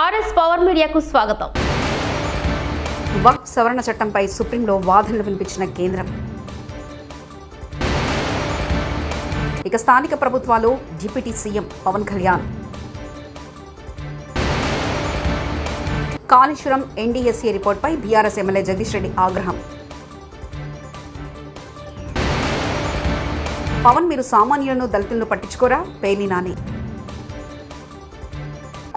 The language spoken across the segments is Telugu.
ఆర్ఎస్ పవర్ మీడియాకు స్వాగతం. వక్ఫ్ సవరణ చట్టంపై సుప్రీంలో వాదనలు వినిపించిన కేంద్రం. ఇక స్థానిక ప్రభుత్వాలు deputy CM Pawan Kalyan. Kaleshwaram NDSA రిపోర్ట్పై BRS MLA Jagadish Reddy ఆగ్రహం. పవన్ మీరు సామాన్యులను దళితులను పట్టించుకోరా? పేర్ని నాని.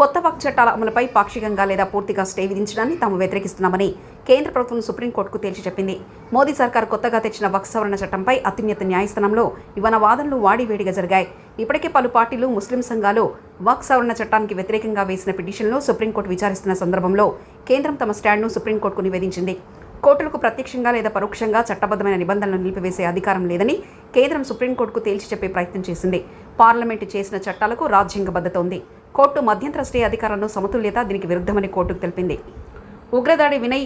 కొత్త వక్ చట్టాల అమలుపై పాక్షికంగా లేదా పూర్తిగా స్టే విధించడాన్ని తాము వ్యతిరేకిస్తున్నామని కేంద్ర ప్రభుత్వం సుప్రీంకోర్టుకు తేల్చి చెప్పింది. మోదీ సర్కార్ కొత్తగా తెచ్చిన వక్ సవరణ చట్టంపై అత్యున్నత న్యాయస్థానంలో ఇవన్న వాదనలు వాడివేడిగా జరిగాయి. ఇప్పటికే పలు పార్టీలు ముస్లిం సంఘాలు వక్ సవరణ చట్టానికి వ్యతిరేకంగా వేసిన పిటిషన్లో సుప్రీంకోర్టు విచారిస్తున్న సందర్భంలో కేంద్రం తమ స్టాండ్ను సుప్రీంకోర్టుకు నివేదించింది. కోర్టులకు ప్రత్యక్షంగా లేదా పరోక్షంగా చట్టబద్ధమైన నిబంధనలు నిలిపివేసే అధికారం లేదని కేంద్రం సుప్రీంకోర్టుకు తేల్చి చెప్పే ప్రయత్నం చేసింది. పార్లమెంటు చేసిన చట్టాలకు రాజ్యాంగబద్ధత ఉంది. కోర్టు మధ్యంతర స్టే అధికారంలో సమతుల్యత దీనికి విరుద్ధమని కోర్టుకు తెలిపింది. ఉగ్రదాడి వినయ్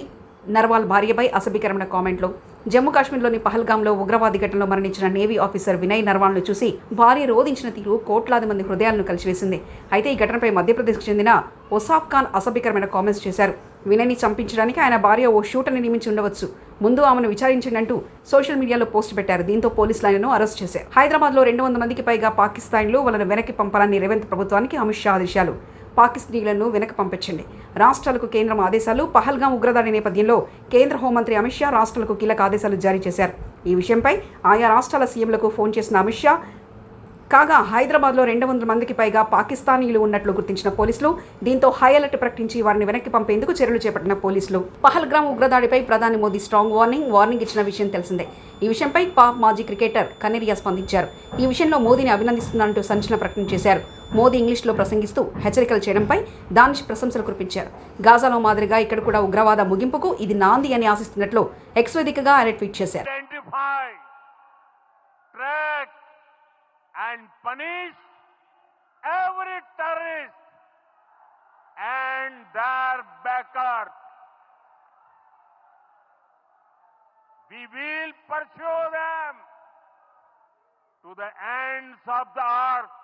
నర్వాల్ భార్యపై అసభ్యకరమైన కామెంట్లు. జమ్మూ కాశ్మీర్లోని పహల్గాంలో ఉగ్రవాది ఘటనలో మరణించిన నేవీ ఆఫీసర్ వినయ్ నర్వాల్ను చూసి భార్య రోధించిన తీరు కోట్లాది మంది హృదయాలను కలిసివేసింది. అయితే ఈ ఘటనపై మధ్యప్రదేశ్కు చెందిన ఒసాఫ్ ఖాన్ అసభ్యకరమైన కామెంట్స్ చేశారు. వినయ్ని చంపించడానికి ఆయన భార్య ఓ షూటర్ని నియమించి ఉండవచ్చు. ముందు ఆమెను విచారించండి అంటూ సోషల్ మీడియాలో పోస్ట్ పెట్టారు. దీంతో పోలీసులు ఆయనను అరెస్ట్ చేశారు. హైదరాబాద్లో రెండు వందల మందికి పైగా పాకిస్తాన్లో వాళ్ళను వెనక్కి పంపాలని రేవంత్ ప్రభుత్వానికి అమిత్ షా ఆదేశాలు. పాకిస్తానీలను వెనక పంపించండి. రాష్ట్రాలకు కేంద్రం ఆదేశాలు పహల్గాం ఉగ్రదాడి నేపథ్యంలో కేంద్ర హోంమంత్రి అమిత్ షా రాష్ట్రాలకు కీలక ఆదేశాలు జారీ చేశారు. ఈ విషయంపై ఆయా రాష్ట్రాల సీఎంలకు ఫోన్ చేసిన అమిత్ షా కాగా హైదరాబాద్లో రెండు వందల మందికి పైగా పాకిస్తానీలు ఉన్నట్లు గుర్తించిన పోలీసులు దీంతో హై అలర్ట్ ప్రకటించి వారిని వెనక్కి పంపేందుకు చర్యలు చేపట్టిన పోలీసులు. పహల్గ్రామ్ ఉగ్రదాడిపై ప్రధాని మోదీ స్ట్రాంగ్ వార్నింగ్ వార్నింగ్ ఇచ్చిన విషయం తెలిసిందే. ఈ విషయంపై పాక్ మాజీ క్రికెటర్ కనేరియా స్పందించారు. ఈ విషయంలో మోదీని అభినందిస్తున్నారంటూ సంచలన ప్రకటన చేశారు. మోదీ ఇంగ్లీష్లో ప్రసంగిస్తూ హెచ్చరికలు చేయడంపై దానిష్ ప్రశంసలు కురిపించారు. గాజాలో మాదిరిగా ఇక్కడ కూడా ఉగ్రవాద ముగింపుకు ఇది నాంది అని ఆశిస్తున్నట్లు ఎక్స్ వేదికగా ఆయన ట్వీట్ చేశారు. And punish every terrorist and their backers. We will pursue them to the ends of the earth.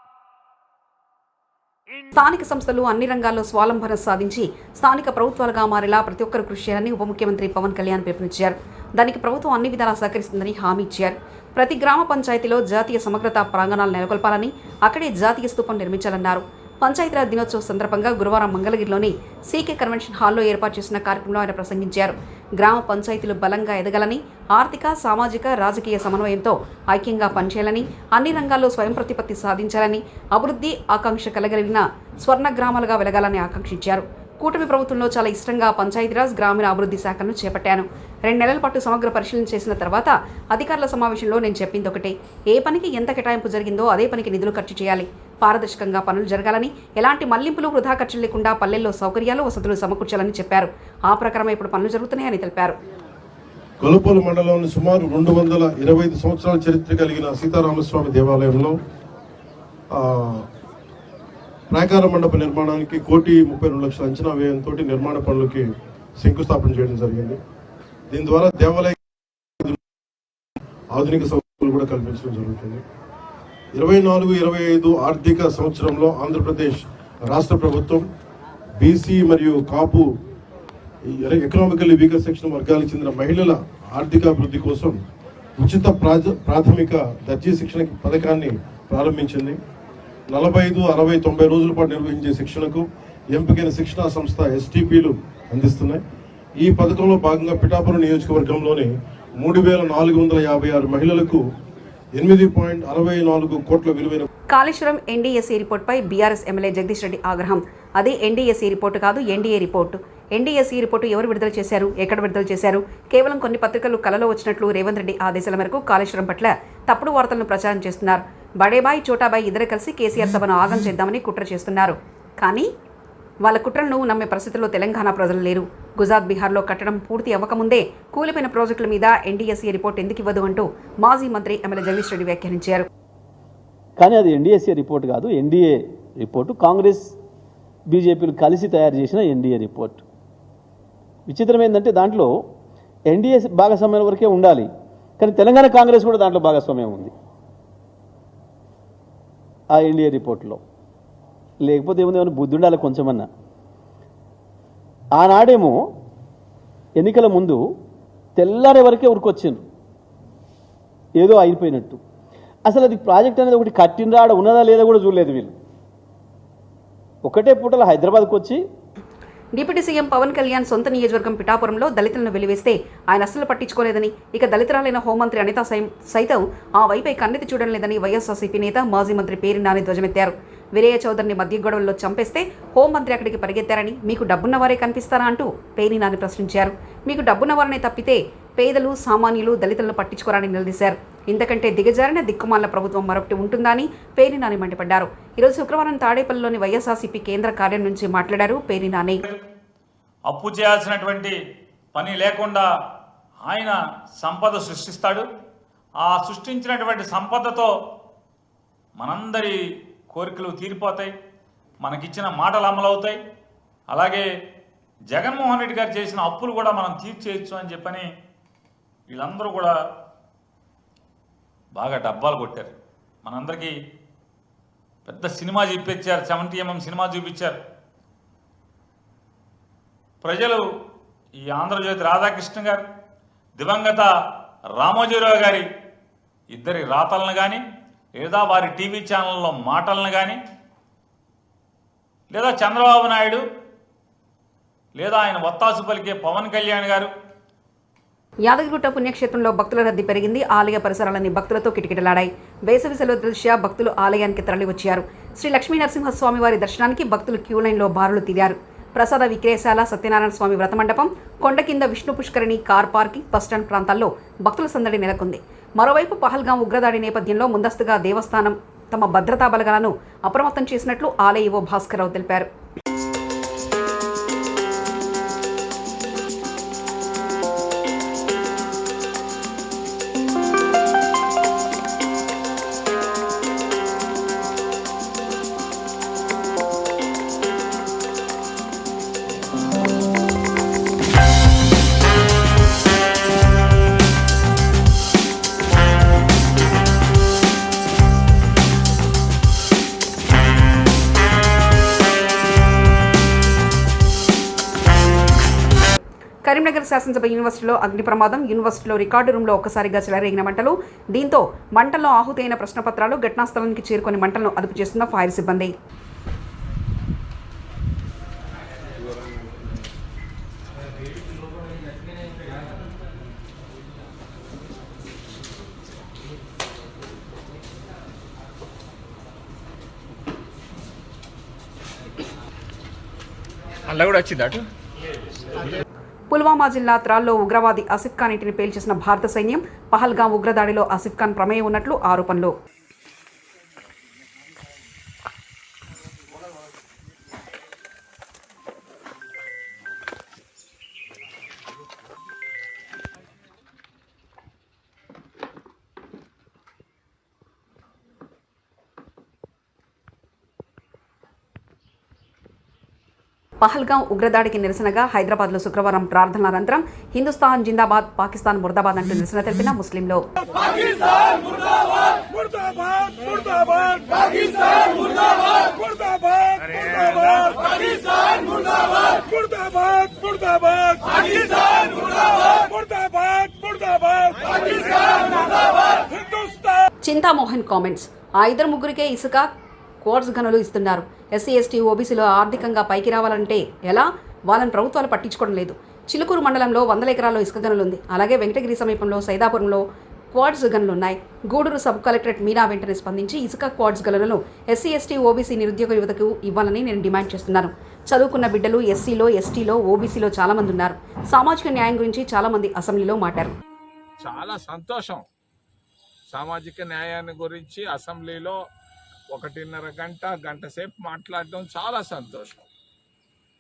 స్థానిక సంస్థలు అన్ని రంగాల్లో స్వాలంబన సాధించి స్థానిక ప్రభుత్వాలుగా మారేలా ప్రతి ఒక్కరు కృషి చేయాలని ఉప ముఖ్యమంత్రి పవన్ కళ్యాణ్ పిలుపునిచ్చారు. దానికి ప్రభుత్వం అన్ని విధాలా సహకరిస్తుందని హామీ ఇచ్చారు. ప్రతి గ్రామ పంచాయతీలో జాతీయ సమగ్రత ప్రాంగణాలు నెలకొల్పాలని అక్కడే జాతీయ స్థూపం నిర్మించాలన్నారు. పంచాయతీరాజ్ దినోత్సవం సందర్భంగా గురువారం మంగళగిరిలోని సీకే కన్వెన్షన్ హాల్లో ఏర్పాటు చేసిన కార్యక్రమంలో ఆయన ప్రసంగించారు. గ్రామ పంచాయతీలు బలంగా ఎదగాలని ఆర్థిక సామాజిక రాజకీయ సమన్వయంతో ఐక్యంగా పనిచేయాలని అన్ని రంగాల్లో స్వయం ప్రతిపత్తి సాధించాలని అభివృద్ధి ఆకాంక్ష కలగలిగిన స్వర్ణ గ్రామాలుగా వెలగాలని ఆకాంక్షించారు. కూటమి ప్రభుత్వంలో చాలా ఇష్టంగా పంచాయతీరాజ్ గ్రామీణ అభివృద్ధి శాఖను చేపట్టాను. రెండు నెలల పాటు సమగ్ర పరిశీలన చేసిన తర్వాత అధికారుల సమావేశంలో నేను చెప్పింది ఒకటే. ఏ పనికి ఎంత కేటాయింపు జరిగిందో అదే పనికి నిధులు ఖర్చు చేయాలి. పారదర్శకంగా పనులు జరగాలని ఎలాంటి మళ్ళింపులు వృధా ఖర్చులు లేకుండా పల్లెల్లో సౌకర్యాలు వసతులు సమకూర్చాలని చెప్పారు. ఆ ప్రకారం ఇప్పుడు పనులు జరుగుతున్నాయని తెలిపారు. కొలుపూలు మండలంలో సుమారు రెండు వందల ఇరవై ఐదు సంవత్సరాల చరిత్ర కలిగిన సీతారామస్వామి దేవాలయంలో ఆ, ప్రాకార మండప నిర్మాణానికి కోటి ముప్పై రెండు లక్షల అంచనా వ్యయంతో నిర్మాణ పనులకి శంకుస్థాపన చేయడం జరిగింది. దీని ద్వారా దేవాలయ ఆధునిక సౌకర్యాలు కూడా కల్పించడం జరుగుతుంది. ఇరవై నాలుగు ఇరవై ఐదు ఆర్థిక సంవత్సరంలో ఆంధ్రప్రదేశ్ రాష్ట్ర ప్రభుత్వం బీసీ మరియు కాపు ఎకనామికల్లీ వీకర్ సెక్షన్ వర్గాలకు చెందిన మహిళల ఆర్థికాభివృద్ధి కోసం ఉచిత ప్రాథమిక దర్జీ శిక్షణ పథకాన్ని ప్రారంభించింది. నలభై ఐదు అరవై తొంభై రోజుల పాటు నిర్వహించే శిక్షణకు ఎంపికైన శిక్షణా సంస్థ ఎస్టీపీలు అందిస్తున్నాయి. ఈ పథకంలో భాగంగా పిఠాపురం నియోజకవర్గంలోని మూడు వేల నాలుగు వందల యాభై ఆరు మహిళలకు ఎనిమిది పాయింట్ అరవై నాలుగు కోట్ల విలువైన కాళేశ్వరం ఎన్డీఎస్సీ రిపోర్ట్పై బీఆర్ఎస్ ఎమ్మెల్యే జగదీష్ రెడ్డి ఆగ్రహం. అది ఎన్డీఎస్సీ రిపోర్టు కాదు ఎన్డీఏ రిపోర్టు. ఎన్డీఎస్సీ రిపోర్టు ఎవరు విడుదల చేశారు ఎక్కడ విడుదల చేశారు? కేవలం కొన్ని పత్రికలు కలలో వచ్చినట్లు రేవంత్ రెడ్డి ఆదేశాల మేరకు కాళేశ్వరం పట్ల తప్పుడు వార్తలను ప్రచారం చేస్తున్నారు. బడేబాయ్ చోటాబాయ్ ఇద్దరు కలిసి కేసీఆర్ సభను ఆగం చేద్దామని కుట్ర చేస్తున్నారు. కానీ వాళ్ళ కుట్రలను నమ్మే పరిస్థితుల్లో తెలంగాణ ప్రజలు లేరు. గుజరాత్ బీహార్లో కట్టడం పూర్తి అవ్వకముందే కూలిపోయిన ప్రాజెక్టుల మీద ఎన్డీఎస్సీ రిపోర్ట్ ఎందుకు ఇవ్వదు అంటూ మాజీ మంత్రి ఎమ్మెల్యే జగదీష్ రెడ్డి వ్యాఖ్యానించారు. కానీ అది ఎన్డీఎస్సీ రిపోర్ట్ కాదు ఎన్డీఏ రిపోర్టు. కాంగ్రెస్ బీజేపీలు కలిసి తయారు చేసిన ఎన్డీఏ రిపోర్ట్. విచిత్రం ఏంటంటే దాంట్లో ఎన్డీఏ భాగస్వామ్యం వరకే ఉండాలి కానీ తెలంగాణ కాంగ్రెస్ కూడా దాంట్లో భాగస్వామ్యం ఉంది. ఆ ఎన్డీఏ రిపోర్ట్లో. లేకపోతే ఏముంది? ఏమైనా బుద్ధి ఉండాలి కొంచెమన్నా. ఆనాడేమో ఎన్నికల ముందు తెల్లారే వరకే ఉరికొచ్చిండ్రు ఏదో అయిపోయినట్టు. అసలు అది ప్రాజెక్ట్ అనేది ఒకటి కట్టినరా ఆడ ఉన్నదా లేదా కూడా చూడలేదు వీళ్ళు. ఒకటే పూటలో హైదరాబాద్కు వచ్చి డిప్యూటీ సీఎం పవన్ కళ్యాణ్ సొంత నియోజకవర్గం పిఠాపురంలో దళితులను వెలివేస్తే ఆయన అస్సలు పట్టించుకోలేదని ఇక దళితురాలైన హోంమంత్రి అనిత సైతం ఆ వైపై కన్నెత్తి చూడడం లేదని వైఎస్ఆర్సీపీ నేత మాజీ మంత్రి పేరు నాని ధ్వజమెత్తారు. వీరయ్య చౌదరిని మధ్య గొడవల్లో చంపేస్తే హోంమంత్రి అక్కడికి పరిగెత్తారని మీకు డబ్బున్న వారే కనిపిస్తారా అంటూ పేరి నాని ప్రశ్నించారు. మీకు డబ్బున్న వారనే తప్పితే పేదలు సామాన్యులు దళితులను పట్టించుకోరని నిలదీశారు. ఇంతకంటే దిగజారిన దిక్కుమాల ప్రభుత్వం మరొకటి ఉంటుందని అని పేరి నాని మండిపడ్డారు. ఈరోజు శుక్రవారం తాడేపల్లిలోని వైఎస్ఆర్సీపీ కేంద్ర కార్యం నుంచి మాట్లాడారు పేరి నాని. అప్పు చేయాల్సినటువంటి పని లేకుండా ఆయన సంపద సృష్టిస్తాడు. ఆ సృష్టించినటువంటి సంపదతో మనందరి కోరికలు తీరిపోతాయి మనకిచ్చిన మాటలు అమలవుతాయి. అలాగే జగన్మోహన్ రెడ్డి గారు చేసిన అప్పులు కూడా మనం తీర్చేయచ్చు అని చెప్పని వీళ్ళందరూ కూడా బాగా డబ్బాలు కొట్టారు. మనందరికీ పెద్ద సినిమా చూపించారు సెవెంటీ ఎంఎం సినిమా చూపించారు. ప్రజలు ఈ ఆంధ్రజ్యోతి రాధాకృష్ణ గారు దివంగత రామోజీరావు గారి ఇద్దరి రాతలను కానీ లేదా వారి టీవీ ఛానల్లో మాటలను కానీ లేదా చంద్రబాబు నాయుడు లేదా ఆయన వత్తాసు పలికే పవన్ కళ్యాణ్ గారు. యాదగిరిగుట్ట పుణ్యక్షేత్రంలో భక్తుల రద్దీ పెరిగింది. ఆలయ పరిసరాలన్నీ భక్తులతో కిటకిటలాడాయి. వేసవి సెలవు దృష్ట్యా భక్తులు ఆలయానికి తరలి వచ్చారు. శ్రీ లక్ష్మీ నరసింహస్వామి వారి దర్శనానికి భక్తులు క్యూ లైన్లో బారులు తీరారు. ప్రసాద విక్రయశాల సత్యనారాయణ స్వామి వ్రత మండపం కొండ కింద విష్ణు పుష్కరిణి కార్ పార్కింగ్ బస్టాండ్ ప్రాంతాల్లో భక్తుల సందడి నెలకొంది. మరోవైపు పహల్గాం ఉగ్రదాడి నేపథ్యంలో ముందస్తుగా దేవస్థానం తమ భద్రతా బలగాలను అప్రమత్తం చేసినట్లు ఆలయ ఈవో భాస్కర్రావు తెలిపారు. శాసనసభ యూనివర్సిటీలో అగ్ని ప్రమాదం యూనివర్సిటీలో రికార్డు రూమ్లో ఒక్కసారిగా చెలరేగిన మంటలు దీంతో మంటల్లో ఆహుతైన ప్రశ్నపత్రాలు ఘటనాస్థలానికి చేరుకుని చేరుకొని మంటలను అదుపు చేస్తున్న ఫైర్ సిబ్బంది. అలా కూడా వచ్చింది అటు? పుల్వామా జిల్లా త్రాల్లో ఉగ్రవాది అసిఫ్ ఖాన్ ఇంటిని పేల్చేసిన భారత సైన్యం పహల్గాం ఉగ్రదాడిలో అసిఫ్ ఖాన్ ప్రమేయం ఉన్నట్లు ఆరోపణలు. పహల్గాం ఉగ్రదాడికి నిరసనగా హైదరాబాద్లో శుక్రవారం ప్రార్థనల అనంతరం హిందుస్థాన్ జిందాబాద్ పాకిస్తాన్ ముర్దాబాద్ అంటూ నిరసన తెలిపిన ముస్లింలు. చింతామోహన్ కామెంట్స్. ఆ ఇద్దరు ముగ్గురికే ఇసుక కోర్స్ గనులు ఇస్తున్నారు. ఎస్సీ ఎస్టీ ఓబీసీలో ఆర్థికంగా పైకి రావాలంటే ఎలా? వాళ్ళని ప్రభుత్వాలు పట్టించుకోవడం లేదు. చిలుకూరు మండలంలో వందల ఎకరాల్లో ఇసుక గనులు ఉంది అలాగే వెంకటగిరి సమీపంలో సైదాపురంలో క్వాడ్స్ గనులు ఉన్నాయి గూడూరు సబ్ కలెక్టరేట్ మీనా వెంటనే స్పందించి ఇసుక క్వాడ్స్ గనులను ఎస్సీ ఎస్టీ ఓబీసీ నిరుద్యోగ యువతకు ఇవ్వాలని నేను డిమాండ్ చేస్తున్నాను. చదువుకున్న బిడ్డలు ఎస్సీలో ఎస్టీలో ఓబీసీలో చాలా మంది ఉన్నారు సామాజిక న్యాయం గురించి చాలా మంది అసెంబ్లీలో మాట్లారు చాలా సంతోషం. సామాజిక న్యాయాన్ని గురించి అసెంబ్లీలో ఒకటిన్నర గంట గంట సేపు మాట్లాడడం చాలా సంతోషం.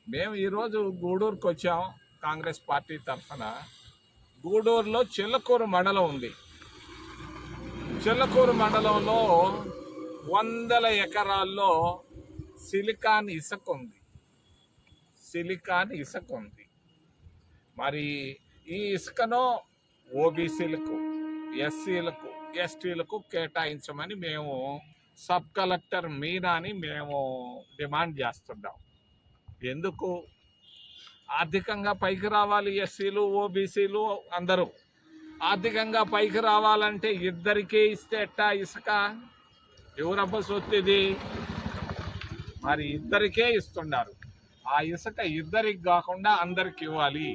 మేము ఈరోజు గూడూరుకు వచ్చాం కాంగ్రెస్ పార్టీ తరఫున. గూడూరులో చిల్లకూరు మండలం ఉంది. చిల్లకూరు మండలంలో వందల ఎకరాల్లో సిలికాన్ ఇసుక ఉంది. సిలికాన్ ఇసుక ఉంది. మరి ఈ ఇసుకను ఓబీసీలకు ఎస్సీలకు ఎస్టీలకు కేటాయించమని మేము సబ్ కలెక్టర్ మీనాని మేము డిమాండ్ చేస్తున్నాం ఎందుకు? ఆర్థికంగా పైకి రావాలి ఎస్సీలు ఓబీసీలు అందరూ. ఆర్థికంగా పైకి రావాలంటే ఇద్దరికే ఇస్తే ఎట్టా ఇసుక? ఎవరప్ప సొత్తిది? మరి ఇద్దరికే ఇస్తున్నారు. ఆ ఇసుక ఇద్దరికి కాకుండా అందరికి ఇవ్వాలి.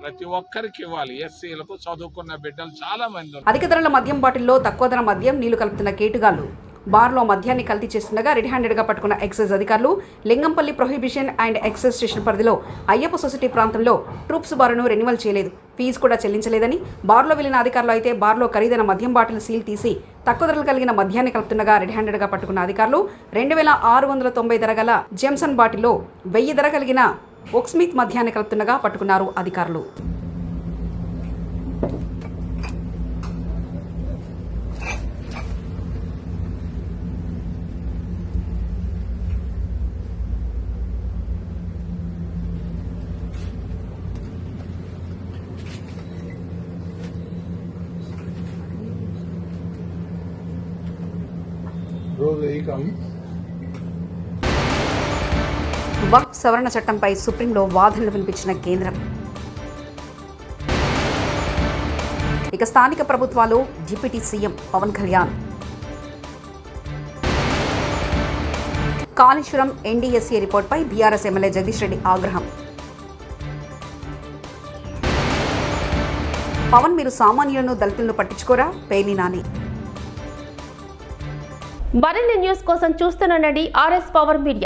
ప్రతి ఒక్కరికి ఇవ్వాలి. ఎస్సీలకు చదువుకున్న బిడ్డలు చాలా మంది అధిక ధరల మద్యం బాటిల్లో తక్కువ ధర మద్యం నీళ్ళు కలుపుతున్న కేటుగాళ్ళు బార్లో మద్యాన్ని కల్తీ చేస్తుండగా రెడ్ హ్యాండెడ్గా పట్టుకున్న ఎక్సైజ్ అధికారులు Lingampalli prohibition and excise station పరిధిలో అయ్యప్ప సొసైటీ ప్రాంతంలో ట్రూప్స్ బారును రెన్యువల్ చేయలేదు. ఫీజు కూడా చెల్లించలేదని బార్లో వెళ్ళిన అధికారులు అయితే బార్లో ఖరీదైన మద్యం బాటిల్ సీల్ తీసి తక్కువ ధరలు కలిగిన మద్యాన్ని కలుపుతుండగా రెడ్ హ్యాండెడ్గా పట్టుకున్న అధికారులు రెండు వేల ఆరు వందల తొంభై ధర గల జెమ్సన్ బాటిల్లో వెయ్యి ధర కలిగిన ఒక్స్మిత్ మద్యాన్ని కలుపుతుండగా పట్టుకున్నారు అధికారులు. వక్ఫ్ సవరణ చట్టంపై సుప్రీంలో వాదనలు వినిపించిన కేంద్రం. ఇక స్థానిక ప్రభుత్వాలు deputy CM Pavan Kalyan. Kaleshwaram NDSA రిపోర్ట్పై BRS MLA Jagadish Reddy ఆగ్రహం. పవన్ మీరు సామాన్యులను దళితులను పట్టించుకోరా? పేర్ని నాని. మరిన్ని న్యూస్ కోసం చూస్తున్నండి ఆర్ఎస్ పవర్ మీడియా.